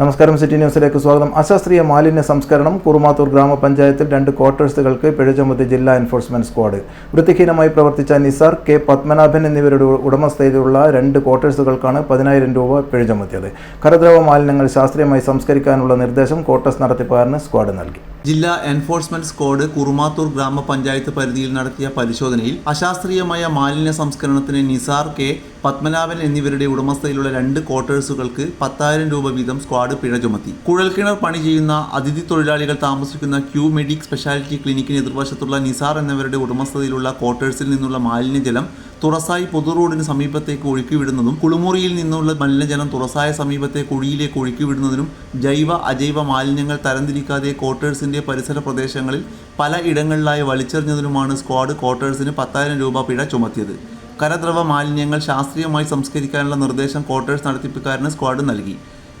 നമസ്കാരം സിറ്റി ന്യൂസിലേക്ക് സ്വാഗതം. അശാസ്ത്രീയ മാലിന്യ സംസ്കരണം കുറുമാത്തൂർ ഗ്രാമപഞ്ചായത്തിൽ രണ്ട് ക്വാർട്ടേഴ്സുകൾക്ക് പിഴ ചുമത്തി ജില്ലാ എൻഫോഴ്സ്മെന്റ് സ്ക്വാഡ്. വൃത്തിഹീനമായി പ്രവർത്തിച്ച നിസാർ കെ പത്മനാഭൻ എന്നിവരുടെ ഉടമസ്ഥതയിലുള്ള രണ്ട് ക്വാർട്ടേഴ്സുകൾക്കാണ് പതിനായിരം രൂപ പിഴ ചുമത്തിയത് കരദ്രവ മാലിന്യങ്ങൾ ശാസ്ത്രീയമായി സംസ്കരിക്കാനുള്ള നിർദ്ദേശം ക്വാർട്ടേഴ്സ് നടത്തിപ്പുകാരന് സ്ക്വാഡ് നൽകി. ജില്ലാ എൻഫോഴ്സ്മെന്റ് സ്ക്വാഡ് കുറുമാത്തൂർ ഗ്രാമപഞ്ചായത്ത് പരിധിയിൽ നടത്തിയ പരിശോധനയിൽ അശാസ്ത്രീയമായ മാലിന്യ സംസ്കരണത്തിന് നിസാർ കെ പത്മനാഭൻ എന്നിവരുടെ ഉടമസ്ഥയിലുള്ള രണ്ട് ക്വാർട്ടേഴ്സുകൾക്ക് പത്തായിരം രൂപ വീതം സ്ക്വാഡ് പിഴ ചുമത്തി. കുഴൽക്കിണർ പണി ചെയ്യുന്ന അതിഥി തൊഴിലാളികൾ താമസിക്കുന്ന ക്യൂ മെഡിക് സ്പെഷ്യാലിറ്റി ക്ലിനിക്കിന് എതിർവശത്തുള്ള നിസാർ എന്നിവരുടെ ഉടമസ്ഥതയിലുള്ള ക്വാർട്ടേഴ്സിൽ നിന്നുള്ള മാലിന്യജലം തുറസായി പൊതു റോഡിന് സമീപത്തേക്ക് ഒഴുക്കിവിടുന്നതും കുളിമുറിയിൽ നിന്നുള്ള മലിനജലം തുറസായ സമീപത്തെ കുഴിയിലേക്ക് ഒഴുക്കിവിടുന്നതിനും ജൈവ അജൈവ മാലിന്യങ്ങൾ തരംതിരിക്കാതെ ക്വാർട്ടേഴ്സിന്റെ പരിസര പ്രദേശങ്ങളിൽ പല ഇടങ്ങളിലായി വലിച്ചെറിഞ്ഞതിനുമാണ് സ്ക്വാഡ് ക്വാർട്ടേഴ്സിന് പത്തായിരം രൂപ പിഴ ചുമത്തിയത്. കരദ്രവ മാലിന്യങ്ങൾ ശാസ്ത്രീയമായി സംസ്കരിക്കാനുള്ള നിർദ്ദേശം ക്വാർട്ടേഴ്സ് നടത്തിപ്പുകാരന് സ്ക്വാഡ് നൽകി.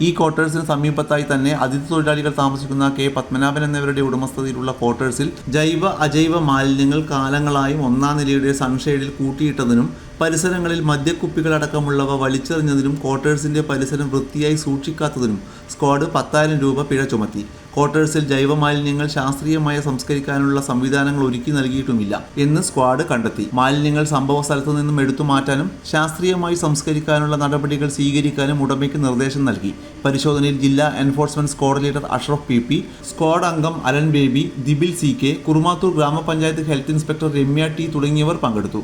ഈ ക്വാർട്ടേഴ്സിന് സമീപത്തായി തന്നെ അതിഥി തൊഴിലാളികൾ താമസിക്കുന്ന കെ പത്മനാഭൻ എന്നിവരുടെ ഉടമസ്ഥതയിലുള്ള ക്വാർട്ടേഴ്സിൽ ജൈവ അജൈവ മാലിന്യങ്ങൾ കാലങ്ങളായും ഒന്നാം നിലയുടെ സൺഷെയ്ഡിൽ കൂട്ടിയിട്ടതിനും പരിസരങ്ങളിൽ മദ്യക്കുപ്പികളടക്കമുള്ളവ വലിച്ചെറിഞ്ഞതിനും ക്വാർട്ടേഴ്സിന്റെ പരിസരം വൃത്തിയായി സൂക്ഷിക്കാത്തതിനും സ്ക്വാഡ് പത്തായിരം രൂപ പിഴ ചുമത്തി. ക്വാർട്ടേഴ്സിൽ ജൈവമാലിന്യങ്ങൾ ശാസ്ത്രീയമായി സംസ്കരിക്കാനുള്ള സംവിധാനങ്ങൾ ഒരുക്കി നൽകിയിട്ടുമില്ല എന്ന് സ്ക്വാഡ് കണ്ടെത്തി. മാലിന്യങ്ങൾ സംഭവ സ്ഥലത്തു നിന്നും എടുത്തു മാറ്റാനും ശാസ്ത്രീയമായി സംസ്കരിക്കാനുള്ള നടപടികൾ സ്വീകരിക്കാനും ഉടമയ്ക്ക് നിർദ്ദേശം നൽകി. പരിശോധനയിൽ ജില്ലാ enforcement squad leader Ashraf P P squad അംഗം അലൻ ബേബി ദിബിൽ സി കെ കുറുമാത്തൂർ ഗ്രാമപഞ്ചായത്ത് ഹെൽത്ത് ഇൻസ്പെക്ടർ രമ്യ ടി തുടങ്ങിയവർ പങ്കെടുത്തു.